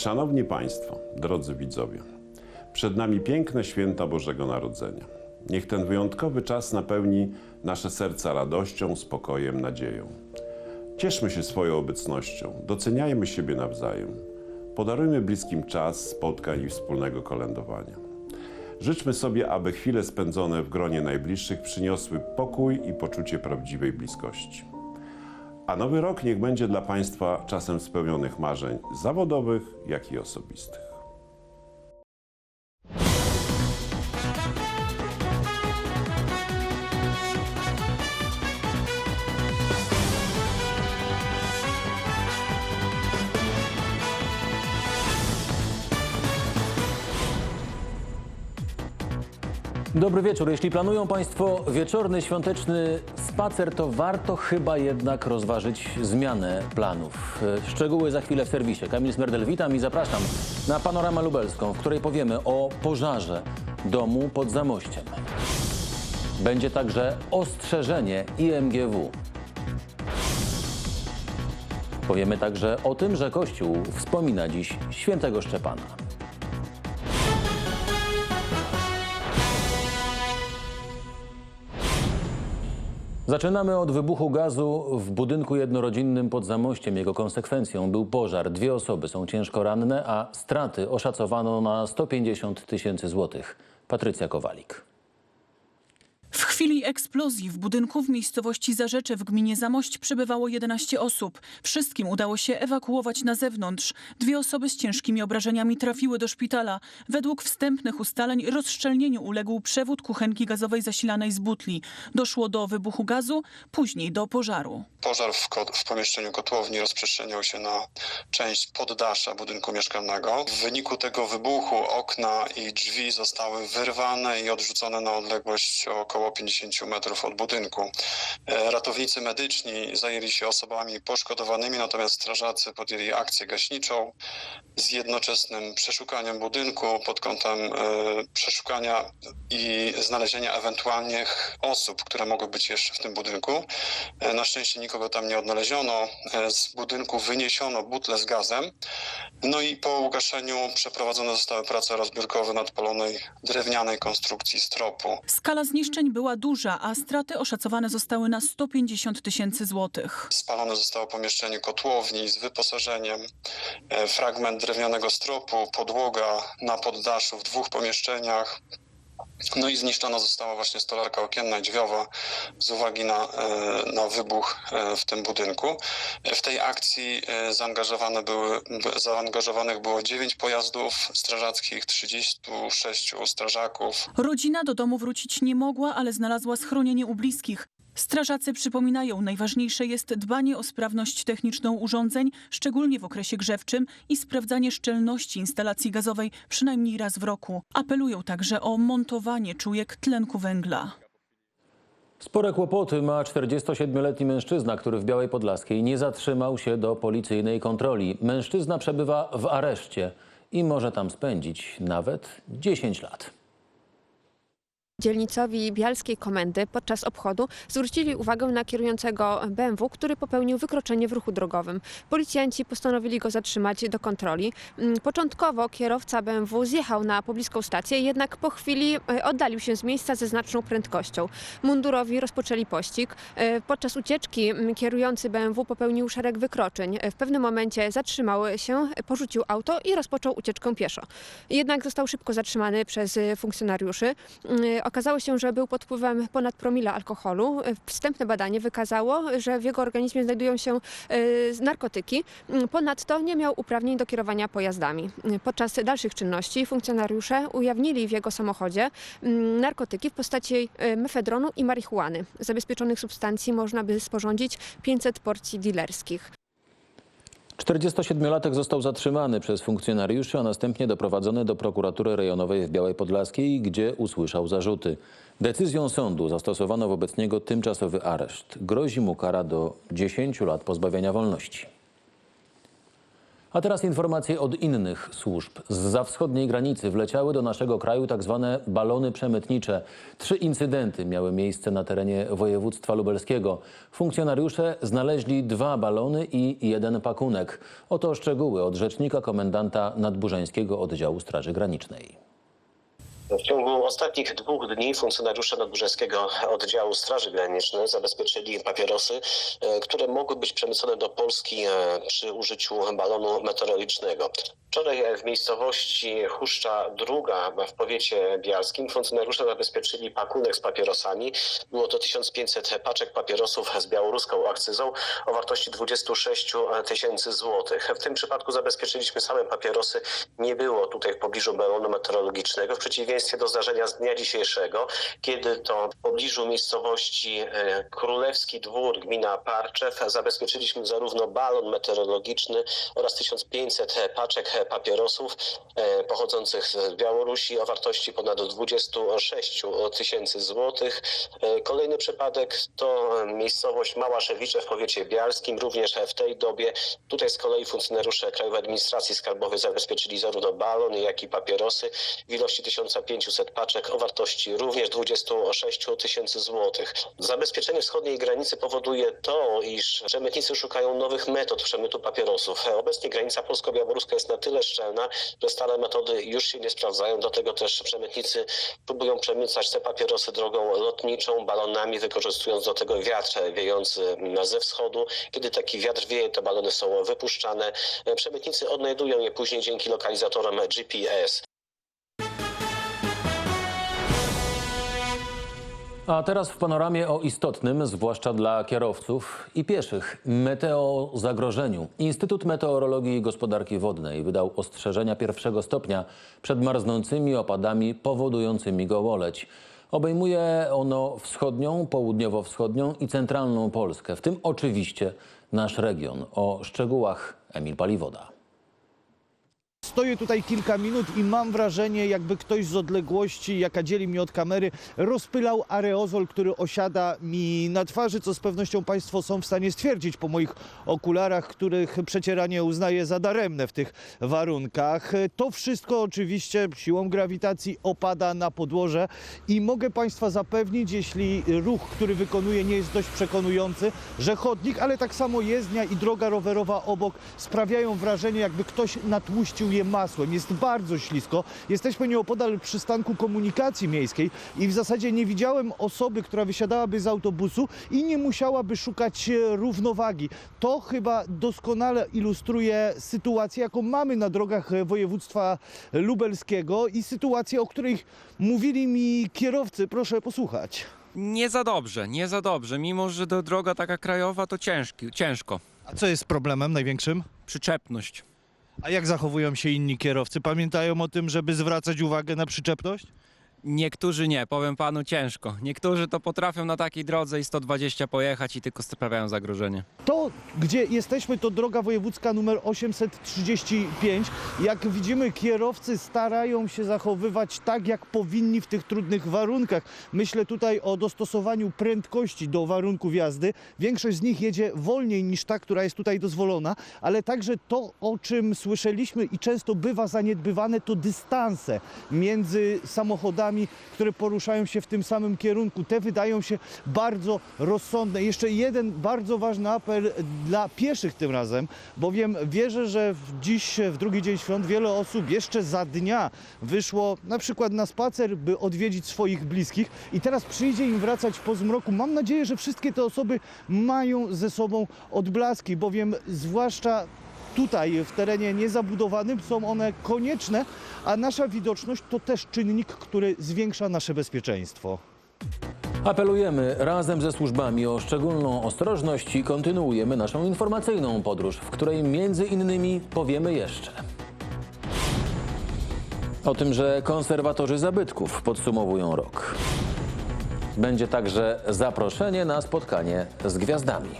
Szanowni Państwo, drodzy widzowie, przed nami piękne święta Bożego Narodzenia. Niech ten wyjątkowy czas napełni nasze serca radością, spokojem, nadzieją. Cieszmy się swoją obecnością, doceniajmy siebie nawzajem. Podarujmy bliskim czas spotkań i wspólnego kolędowania. Życzmy sobie, aby chwile spędzone w gronie najbliższych przyniosły pokój i poczucie prawdziwej bliskości. A nowy rok niech będzie dla Państwa czasem spełnionych marzeń zawodowych, jak i osobistych. Dobry wieczór. Jeśli planują Państwo wieczorny świąteczny spacer, to warto chyba jednak rozważyć zmianę planów. E, Szczegóły za chwilę w serwisie. Kamil Smerdel, witam i zapraszam na Panoramę Lubelską, w której powiemy o pożarze domu pod Zamościem. Będzie także ostrzeżenie IMGW. Powiemy także o tym, że Kościół wspomina dziś świętego Szczepana. Zaczynamy od wybuchu gazu w budynku jednorodzinnym pod Zamościem. Jego konsekwencją był pożar. Dwie osoby są ciężko ranne, a straty oszacowano na 150 tysięcy złotych. Patrycja Kowalik. W chwili eksplozji w budynku w miejscowości Zarzecze w gminie Zamość przebywało 11 osób. Wszystkim udało się ewakuować na zewnątrz. Dwie osoby z ciężkimi obrażeniami trafiły do szpitala. Według wstępnych ustaleń rozszczelnieniu uległ przewód kuchenki gazowej zasilanej z butli. Doszło do wybuchu gazu, później do pożaru. Pożar w, w pomieszczeniu kotłowni rozprzestrzeniał się na część poddasza budynku mieszkalnego. W wyniku tego wybuchu okna i drzwi zostały wyrwane i odrzucone na odległość około 50 metrów od budynku. E, Ratownicy medyczni zajęli się osobami poszkodowanymi, natomiast strażacy podjęli akcję gaśniczą z jednoczesnym przeszukaniem budynku pod kątem e, przeszukania i znalezienia ewentualnych osób, które mogły być jeszcze w tym budynku. E, Na szczęście nikogo tam nie odnaleziono. Z budynku wyniesiono butle z gazem. No i po ugaszeniu przeprowadzone zostały prace rozbiórkowe nadpalonej drewnianej konstrukcji stropu. Skala zniszczeń była duża, a straty oszacowane zostały na 150 tysięcy złotych. Spalone zostało pomieszczenie kotłowni z wyposażeniem, e, fragment drewnianego stropu, podłoga na poddaszu w dwóch pomieszczeniach. No i zniszczona została właśnie stolarka okienna i drzwiowa z uwagi na, e, na wybuch e, w tym budynku. E, W tej akcji zaangażowane były, zaangażowanych było 9 pojazdów strażackich, 36 strażaków, Rodzina do domu wrócić nie mogła, ale znalazła schronienie u bliskich. Strażacy przypominają, najważniejsze jest dbanie o sprawność techniczną urządzeń, szczególnie w okresie grzewczym i sprawdzanie szczelności instalacji gazowej przynajmniej raz w roku. Apelują także o montowanie czujek tlenku węgla. Spore kłopoty ma 47-letni mężczyzna, który w Białej Podlaskiej nie zatrzymał się do policyjnej kontroli. Mężczyzna przebywa w areszcie i może tam spędzić nawet 10 lat. Dzielnicowi Bialskiej Komendy podczas obchodu zwrócili uwagę na kierującego BMW, który popełnił wykroczenie w ruchu drogowym. Policjanci postanowili go zatrzymać do kontroli. Mm, Początkowo kierowca BMW zjechał na pobliską stację, jednak po chwili e, oddalił się z miejsca ze znaczną prędkością. Mundurowi rozpoczęli pościg. E, Podczas ucieczki mm, kierujący BMW popełnił szereg wykroczeń. E, W pewnym momencie zatrzymał się, porzucił auto i rozpoczął ucieczkę pieszo. Jednak został szybko zatrzymany przez funkcjonariuszy. Okazało się, że był pod wpływem ponad promila alkoholu. E, Wstępne badanie wykazało, że w jego organizmie znajdują się e, narkotyki. Mm, Ponadto nie miał uprawnień do kierowania pojazdami. Mm, Podczas dalszych czynności funkcjonariusze ujawnili w jego samochodzie mm, narkotyki w postaci e, mefedronu i marihuany. Zabezpieczonych substancji można by sporządzić 500 porcji dealerskich. 47-latek został zatrzymany przez funkcjonariuszy, a następnie doprowadzony do prokuratury rejonowej w Białej Podlaskiej, gdzie usłyszał zarzuty. Decyzją sądu zastosowano wobec niego tymczasowy areszt. Grozi mu kara do 10 lat pozbawienia wolności. A teraz informacje od innych służb. Z wschodniej granicy wleciały do naszego kraju tak zwane balony przemytnicze. Trzy incydenty miały miejsce na terenie województwa lubelskiego. Funkcjonariusze znaleźli dwa balony i jeden pakunek. Oto szczegóły od rzecznika komendanta nadburzańskiego oddziału Straży Granicznej. W ciągu ostatnich dwóch dni funkcjonariusze Nadburzeńskiego Oddziału Straży Granicznej zabezpieczyli papierosy, e, które mogły być przemycone do Polski e, przy użyciu balonu meteorologicznego. Wczoraj e, w miejscowości Huszcza Druga w powiecie bialskim funkcjonariusze zabezpieczyli pakunek z papierosami. Było to 1500 paczek papierosów z białoruską akcyzą o wartości 26 tysięcy złotych. W tym przypadku zabezpieczyliśmy same papierosy. Nie było tutaj w pobliżu balonu meteorologicznego. W przeciwieństwie do zdarzenia z dnia dzisiejszego, kiedy to w pobliżu miejscowości e, Królewski Dwór, gmina Parczew, zabezpieczyliśmy zarówno balon meteorologiczny oraz 1500 paczek papierosów e, pochodzących z Białorusi o wartości ponad 26 tysięcy złotych. E, Kolejny przypadek to miejscowość Małaszewicze w powiecie bialskim, również w tej dobie. Tutaj z kolei funkcjonariusze Krajowej Administracji Skarbowej zabezpieczyli zarówno balon, jak i papierosy w ilości 1500 paczek o wartości również 26 tysięcy złotych. Zabezpieczenie wschodniej granicy powoduje to, iż przemytnicy szukają nowych metod przemytu papierosów. Obecnie granica polsko-białoruska jest na tyle szczelna, że stare metody już się nie sprawdzają. Do tego też przemytnicy próbują przemycać te papierosy drogą lotniczą, balonami, wykorzystując do tego wiatr wiejący ze wschodu. Kiedy taki wiatr wieje, te balony są wypuszczane. Przemytnicy odnajdują je później dzięki lokalizatorom GPS. A teraz w panoramie o istotnym, zwłaszcza dla kierowców i pieszych, meteo zagrożeniu. Instytut Meteorologii i Gospodarki Wodnej wydał ostrzeżenia pierwszego stopnia przed marznącymi opadami powodującymi gołoleć. Obejmuje ono wschodnią, południowo-wschodnią i centralną Polskę, w tym oczywiście nasz region. O szczegółach Emil Paliwoda. Stoję tutaj kilka minut i mam wrażenie, jakby ktoś z odległości, jaka dzieli mnie od kamery, rozpylał areozol, który osiada mi na twarzy, co z pewnością Państwo są w stanie stwierdzić po moich okularach, których przecieranie uznaję za daremne w tych warunkach. To wszystko oczywiście siłą grawitacji opada na podłoże i mogę Państwa zapewnić, jeśli ruch, który wykonuję nie jest dość przekonujący, że chodnik, ale tak samo jezdnia i droga rowerowa obok sprawiają wrażenie, jakby ktoś natłuścił je masłem. Jest bardzo ślisko. Jesteśmy nieopodal przystanku komunikacji miejskiej i w zasadzie nie widziałem osoby, która wysiadałaby z autobusu i nie musiałaby szukać e, równowagi. To chyba doskonale ilustruje sytuację, jaką mamy na drogach e, województwa lubelskiego i sytuację, o której mówili mi kierowcy. Proszę posłuchać. Nie za dobrze, nie za dobrze. Mimo, że do droga taka krajowa, to ciężki, ciężko. A co jest problemem największym? Przyczepność. A jak zachowują się inni kierowcy? Pamiętają o tym, żeby zwracać uwagę na przyczepność? Niektórzy nie, powiem panu ciężko. Niektórzy to potrafią na takiej drodze i 120 pojechać i tylko sprawiają zagrożenie. To, gdzie jesteśmy, to droga wojewódzka numer 835. Jak widzimy, kierowcy starają się zachowywać tak, jak powinni w tych trudnych warunkach. Myślę tutaj o dostosowaniu prędkości do warunków jazdy. Większość z nich jedzie wolniej niż ta, która jest tutaj dozwolona, ale także to, o czym słyszeliśmy i często bywa zaniedbywane, to dystanse między samochodami, które poruszają się w tym samym kierunku. Te wydają się bardzo rozsądne. Jeszcze jeden bardzo ważny apel dla pieszych tym razem, bowiem wierzę, że dziś, w drugi dzień świąt, wiele osób jeszcze za dnia wyszło na przykład na spacer, by odwiedzić swoich bliskich i teraz przyjdzie im wracać po zmroku. Mam nadzieję, że wszystkie te osoby mają ze sobą odblaski, bowiem zwłaszcza tutaj w terenie niezabudowanym są one konieczne, a nasza widoczność to też czynnik, który zwiększa nasze bezpieczeństwo. Apelujemy razem ze służbami o szczególną ostrożność i kontynuujemy naszą informacyjną podróż, w której między innymi powiemy jeszcze o tym, że konserwatorzy zabytków podsumowują rok. Będzie także zaproszenie na spotkanie z gwiazdami.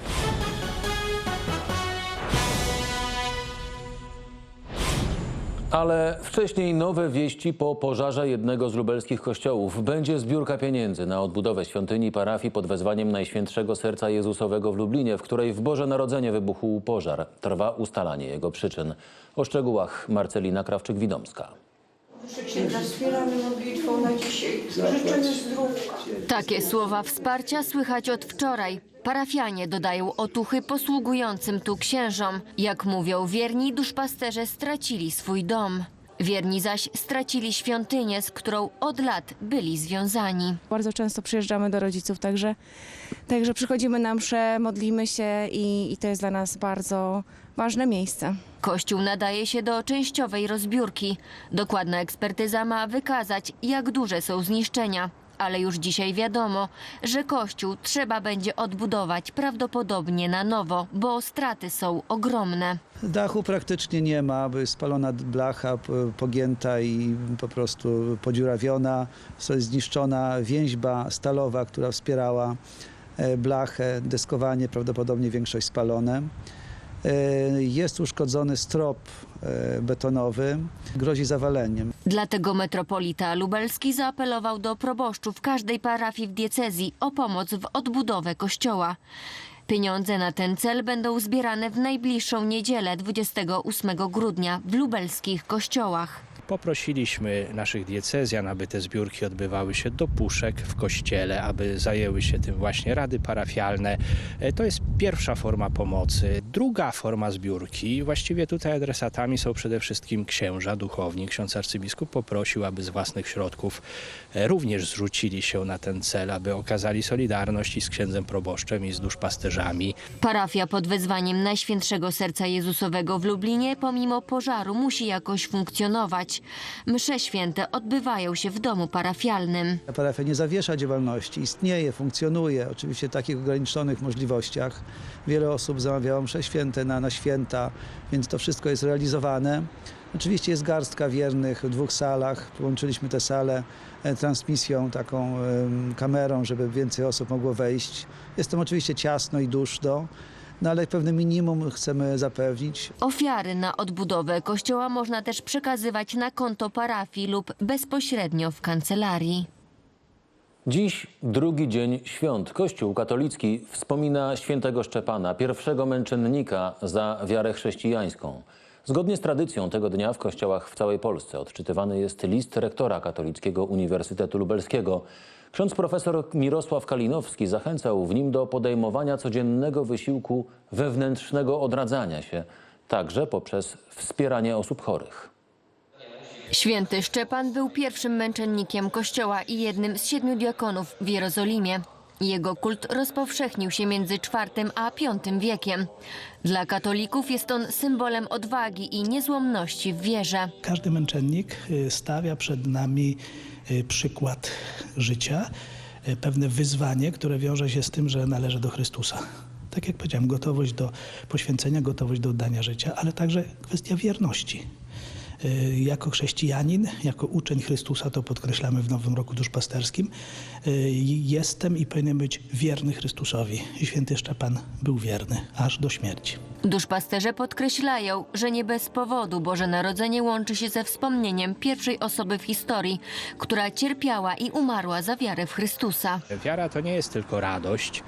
Ale wcześniej nowe wieści po pożarze jednego z lubelskich kościołów. Będzie zbiórka pieniędzy na odbudowę świątyni parafii pod wezwaniem Najświętszego Serca Jezusowego w Lublinie, w której w Boże Narodzenie wybuchł pożar. Trwa ustalanie jego przyczyn. O szczegółach Marcelina Krawczyk-Widomska. Na dzisiaj. Takie słowa wsparcia słychać od wczoraj. Parafianie dodają otuchy posługującym tu księżom. Jak mówią wierni, duszpasterze stracili swój dom. Wierni zaś stracili świątynię, z którą od lat byli związani. Bardzo często przyjeżdżamy do rodziców, także, także przychodzimy na msze, modlimy się i, i to jest dla nas bardzo ważne miejsce. Kościół nadaje się do częściowej rozbiórki. Dokładna ekspertyza ma wykazać, jak duże są zniszczenia. Ale już dzisiaj wiadomo, że kościół trzeba będzie odbudować prawdopodobnie na nowo, bo straty są ogromne. Dachu praktycznie nie ma, jest spalona blacha, pogięta i po prostu podziurawiona. Jest zniszczona więźba stalowa, która wspierała e, blachę, deskowanie, prawdopodobnie większość spalone. E, Jest uszkodzony strop e, betonowy, grozi zawaleniem. Dlatego metropolita lubelski zaapelował do proboszczów każdej parafii w diecezji o pomoc w odbudowę kościoła. Pieniądze na ten cel będą zbierane w najbliższą niedzielę 28 grudnia w lubelskich kościołach. Poprosiliśmy naszych diecezjan, aby te zbiórki odbywały się do puszek w kościele, aby zajęły się tym właśnie rady parafialne. E, To jest pierwsza forma pomocy. Druga forma zbiórki, właściwie tutaj adresatami są przede wszystkim księża, duchowni. Ksiądz arcybiskup poprosił, aby z własnych środków również zrzucili się na ten cel, aby okazali solidarność i z księdzem proboszczem i z duszpasterzami. Parafia pod wezwaniem Najświętszego Serca Jezusowego w Lublinie pomimo pożaru musi jakoś funkcjonować. Msze święte odbywają się w domu parafialnym. Parafia nie zawiesza działalności, istnieje, funkcjonuje, oczywiście w takich ograniczonych możliwościach. Wiele osób zamawiało msze święte na, na święta, więc to wszystko jest realizowane. Oczywiście jest garstka wiernych w dwóch salach. Połączyliśmy te sale transmisją, taką kamerą, żeby więcej osób mogło wejść. Jest tam oczywiście ciasno i duszno, no ale pewne minimum chcemy zapewnić. Ofiary na odbudowę kościoła można też przekazywać na konto parafii lub bezpośrednio w kancelarii. Dziś drugi dzień świąt. Kościół katolicki wspomina świętego Szczepana, pierwszego męczennika za wiarę chrześcijańską. Zgodnie z tradycją tego dnia w kościołach w całej Polsce odczytywany jest list rektora Katolickiego Uniwersytetu Lubelskiego. Ksiądz profesor Mirosław Kalinowski zachęcał w nim do podejmowania codziennego wysiłku wewnętrznego odradzania się, także poprzez wspieranie osób chorych. Święty Szczepan był pierwszym męczennikiem kościoła i jednym z siedmiu diakonów w Jerozolimie. Jego kult rozpowszechnił się między IV a V wiekiem. Dla katolików jest on symbolem odwagi i niezłomności w wierze. Każdy męczennik y, stawia przed nami y, przykład życia, y, pewne wyzwanie, które wiąże się z tym, że należy do Chrystusa. Tak jak powiedziałem, gotowość do poświęcenia, gotowość do oddania życia, ale także kwestia wierności. Y, Jako chrześcijanin, jako uczeń Chrystusa, to podkreślamy w Nowym Roku Duszpasterskim, y, jestem i powinien być wierny Chrystusowi. Święty Szczepan był wierny aż do śmierci. Duszpasterze podkreślają, że nie bez powodu Boże Narodzenie łączy się ze wspomnieniem pierwszej osoby w historii, która cierpiała i umarła za wiarę w Chrystusa. Wiara to nie jest tylko radość,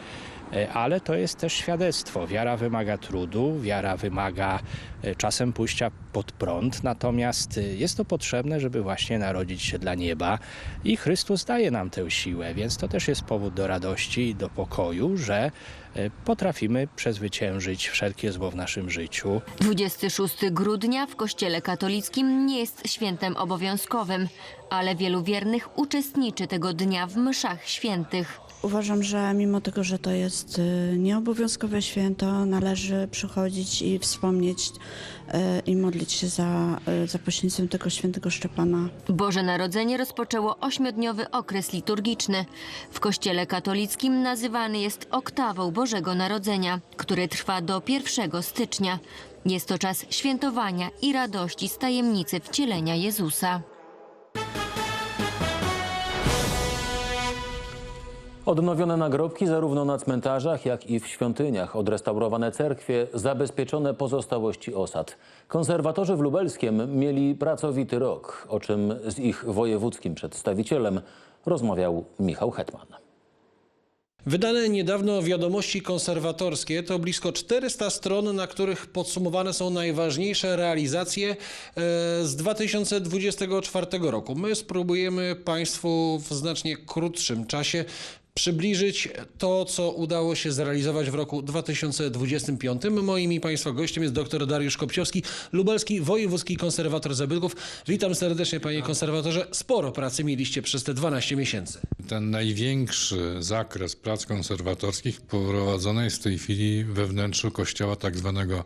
ale to jest też świadectwo. Wiara wymaga trudu, wiara wymaga e, czasem pójścia pod prąd, natomiast e, jest to potrzebne, żeby właśnie narodzić się dla nieba i Chrystus daje nam tę siłę, więc to też jest powód do radości i do pokoju, że e, potrafimy przezwyciężyć wszelkie zło w naszym życiu. 26 grudnia w Kościele katolickim nie jest świętem obowiązkowym, ale wielu wiernych uczestniczy tego dnia w mszach świętych. Uważam, że mimo tego, że to jest y, nieobowiązkowe święto, należy przychodzić i wspomnieć y, i modlić się za, y, za poświęceniem tego świętego Szczepana. Boże Narodzenie rozpoczęło ośmiodniowy okres liturgiczny. W Kościele katolickim nazywany jest oktawą Bożego Narodzenia, który trwa do 1 stycznia. Jest to czas świętowania i radości z tajemnicy wcielenia Jezusa. Odnowione nagrobki zarówno na cmentarzach, jak i w świątyniach, odrestaurowane cerkwie, zabezpieczone pozostałości osad. Konserwatorzy w Lubelskiem mieli pracowity rok, o czym z ich wojewódzkim przedstawicielem rozmawiał Michał Hetman. Wydane niedawno wiadomości konserwatorskie to blisko 400 stron, na których podsumowane są najważniejsze realizacje e, z 2024 roku. My spróbujemy Państwu w znacznie krótszym czasie przybliżyć to, co udało się zrealizować w roku 2025. Moim i Państwa gościem jest dr Dariusz Kopciowski, lubelski wojewódzki konserwator zabytków. Witam serdecznie Panie konserwatorze. Sporo pracy mieliście przez te 12 miesięcy. Ten największy zakres prac konserwatorskich prowadzony jest w tej chwili we wnętrzu kościoła tak zwanego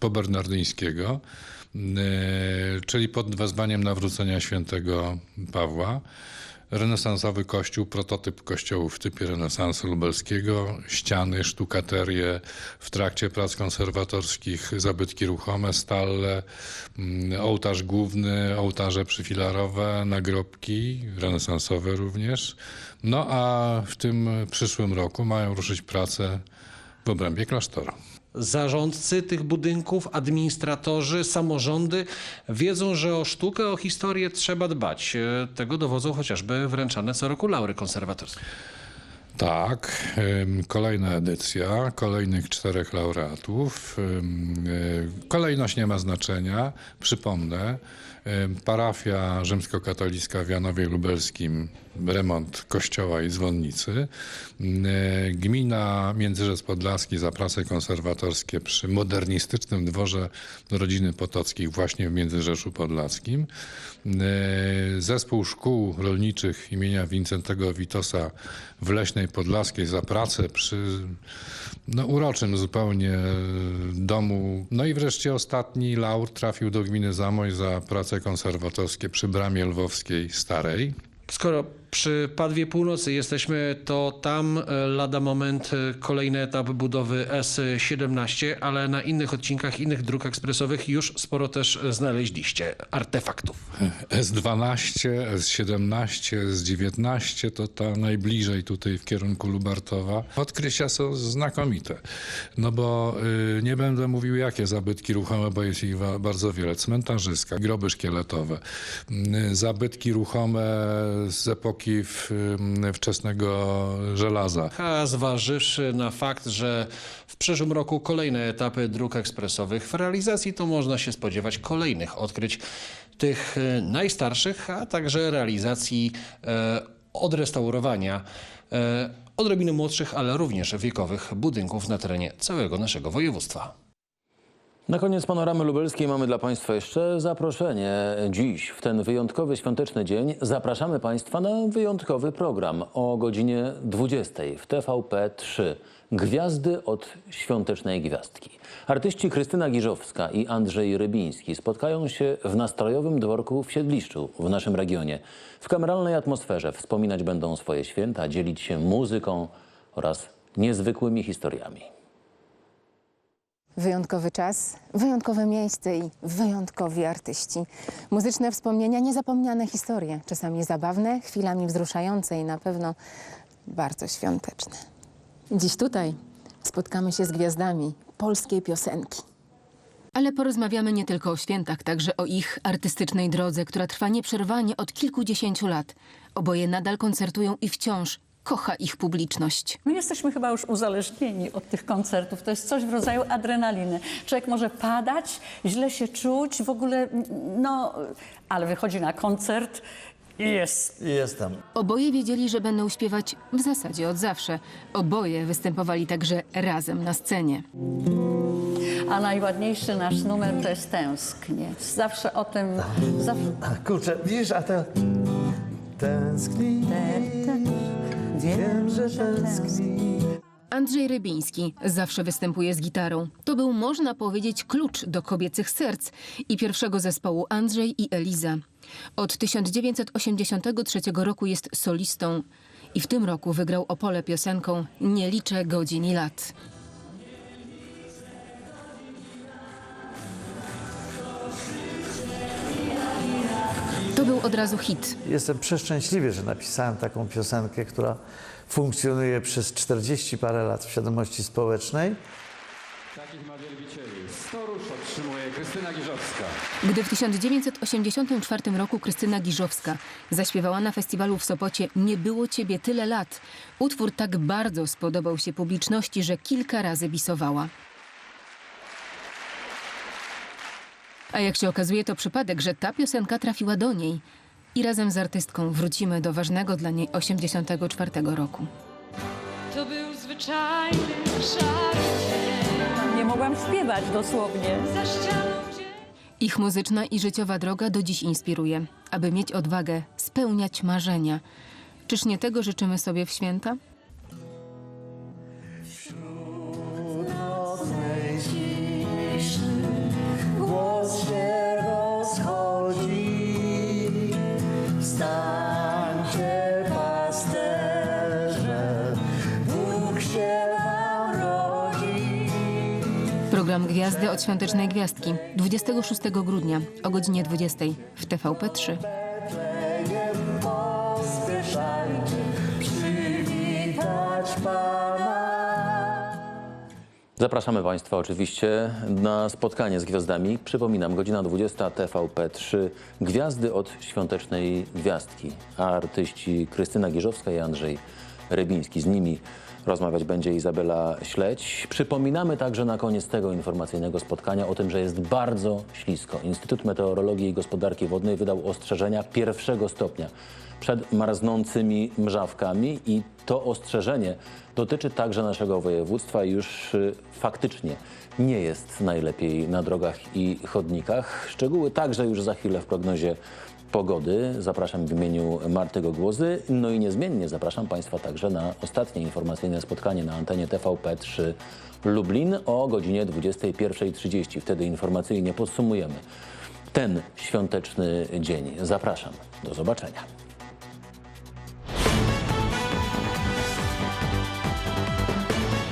pobernardyńskiego, e, czyli pod wezwaniem nawrócenia świętego Pawła. Renesansowy kościół, prototyp kościołu w typie renesansu lubelskiego, ściany, sztukaterie, w trakcie prac konserwatorskich zabytki ruchome, stalle, mm, ołtarz główny, ołtarze przyfilarowe, nagrobki, renesansowe również. No a w tym przyszłym roku mają ruszyć prace w obrębie klasztoru. Zarządcy tych budynków, administratorzy, samorządy wiedzą, że o sztukę, o historię trzeba dbać. E, Tego dowodzą chociażby wręczane co roku laury konserwatorskie. Tak, kolejna edycja, kolejnych czterech laureatów. Y, Kolejność nie ma znaczenia. Przypomnę, parafia rzymskokatolicka w Janowie Lubelskim, remont kościoła i dzwonnicy. Y, Gmina Międzyrzec Podlaski za prace konserwatorskie przy modernistycznym dworze rodziny Potockich właśnie w Międzyrzeczu Podlaskim. Y, Zespół szkół rolniczych imienia Wincentego Witosa w Leśnej Podlaskiej za pracę przy no, uroczym zupełnie domu. No i wreszcie ostatni laur trafił do gminy Zamość za prace konserwatorskie przy Bramie Lwowskiej Starej. Skoro przy Padwie Północy jesteśmy, to tam lada moment e, kolejny etap budowy S17, ale na innych odcinkach, innych dróg ekspresowych już sporo też znaleźliście artefaktów. S12, S17, S19 to ta najbliżej tutaj w kierunku Lubartowa. Odkrycia są znakomite. No bo y, nie będę mówił jakie zabytki ruchome, bo jest ich bardzo wiele. Cmentarzyska, groby szkieletowe, y, zabytki ruchome z epoki w, y, wczesnego żelaza. A zważywszy na fakt, że w przyszłym roku kolejne etapy dróg ekspresowych w realizacji, to można się spodziewać kolejnych odkryć tych e, najstarszych, a także realizacji e, odrestaurowania e, odrobinę młodszych, ale również wiekowych budynków na terenie całego naszego województwa. Na koniec panoramy lubelskiej mamy dla Państwa jeszcze zaproszenie. Dziś, w ten wyjątkowy świąteczny dzień, zapraszamy Państwa na wyjątkowy program o godzinie 20 w TVP3. Gwiazdy od świątecznej gwiazdki. Artyści Krystyna Giżowska i Andrzej Rybiński spotkają się w nastrojowym dworku w Siedliszczu w naszym regionie. W kameralnej atmosferze wspominać będą swoje święta, dzielić się muzyką oraz niezwykłymi historiami. Wyjątkowy czas, wyjątkowe miejsce i wyjątkowi artyści. Muzyczne wspomnienia, niezapomniane historie, czasami zabawne, chwilami wzruszające i na pewno bardzo świąteczne. Dziś tutaj spotkamy się z gwiazdami polskiej piosenki. Ale porozmawiamy nie tylko o świętach, także o ich artystycznej drodze, która trwa nieprzerwanie od kilkudziesięciu lat. Oboje nadal koncertują i wciąż kocha ich publiczność. My jesteśmy chyba już uzależnieni od tych koncertów. To jest coś w rodzaju adrenaliny. Człowiek może padać, źle się czuć, w ogóle, no, ale wychodzi na koncert i jest. Jestem. Oboje wiedzieli, że będą śpiewać w zasadzie od zawsze. Oboje występowali także razem na scenie. A najładniejszy nasz numer to jest Tęsknie. Zawsze o tym... Zawsze... Kurczę, widzisz, a ten... Tęskni, wiem, że tęskni. Andrzej Rybiński zawsze występuje z gitarą. To był, można powiedzieć, klucz do kobiecych serc i pierwszego zespołu Andrzej i Eliza. Od 1983 roku jest solistą i w tym roku wygrał Opole piosenką Nie liczę godzin i lat. Był od razu hit. Jestem przeszczęśliwy, że napisałem taką piosenkę, która funkcjonuje przez 40 parę lat w świadomości społecznej. Takich ma wielbicieli. 100 róż otrzymuje Krystyna Giżowska. Gdy w 1984 roku Krystyna Giżowska zaśpiewała na festiwalu w Sopocie Nie było ciebie tyle lat, utwór tak bardzo spodobał się publiczności, że kilka razy bisowała. A jak się okazuje, to przypadek, że ta piosenka trafiła do niej. I razem z artystką wrócimy do ważnego dla niej 84 roku. To był zwyczajny szary dzień. Nie mogłam śpiewać dosłownie. Za ścianą Ich muzyczna i życiowa droga do dziś inspiruje, aby mieć odwagę spełniać marzenia. Czyż nie tego życzymy sobie w święta? Program Gwiazdy od Świątecznej Gwiazdki. 26 grudnia o godzinie 20 w TVP3. Zapraszamy Państwa oczywiście na spotkanie z gwiazdami. Przypominam, godzina 20 TVP3. Gwiazdy od świątecznej gwiazdki. A artyści Krystyna Gierzowska i Andrzej Rybiński. Z nimi rozmawiać będzie Izabela Śledź. Przypominamy także na koniec tego informacyjnego spotkania o tym, że jest bardzo ślisko. Instytut Meteorologii i Gospodarki Wodnej wydał ostrzeżenia pierwszego stopnia przed marznącymi mrzawkami i to ostrzeżenie dotyczy także naszego województwa już y, faktycznie nie jest najlepiej na drogach i chodnikach. Szczegóły także już za chwilę w prognozie pogody. Zapraszam w imieniu Marty Gogłozy. No i niezmiennie zapraszam Państwa także na ostatnie informacyjne spotkanie na antenie TVP3 Lublin o godzinie 21.30. Wtedy informacyjnie podsumujemy ten świąteczny dzień. Zapraszam. Do zobaczenia.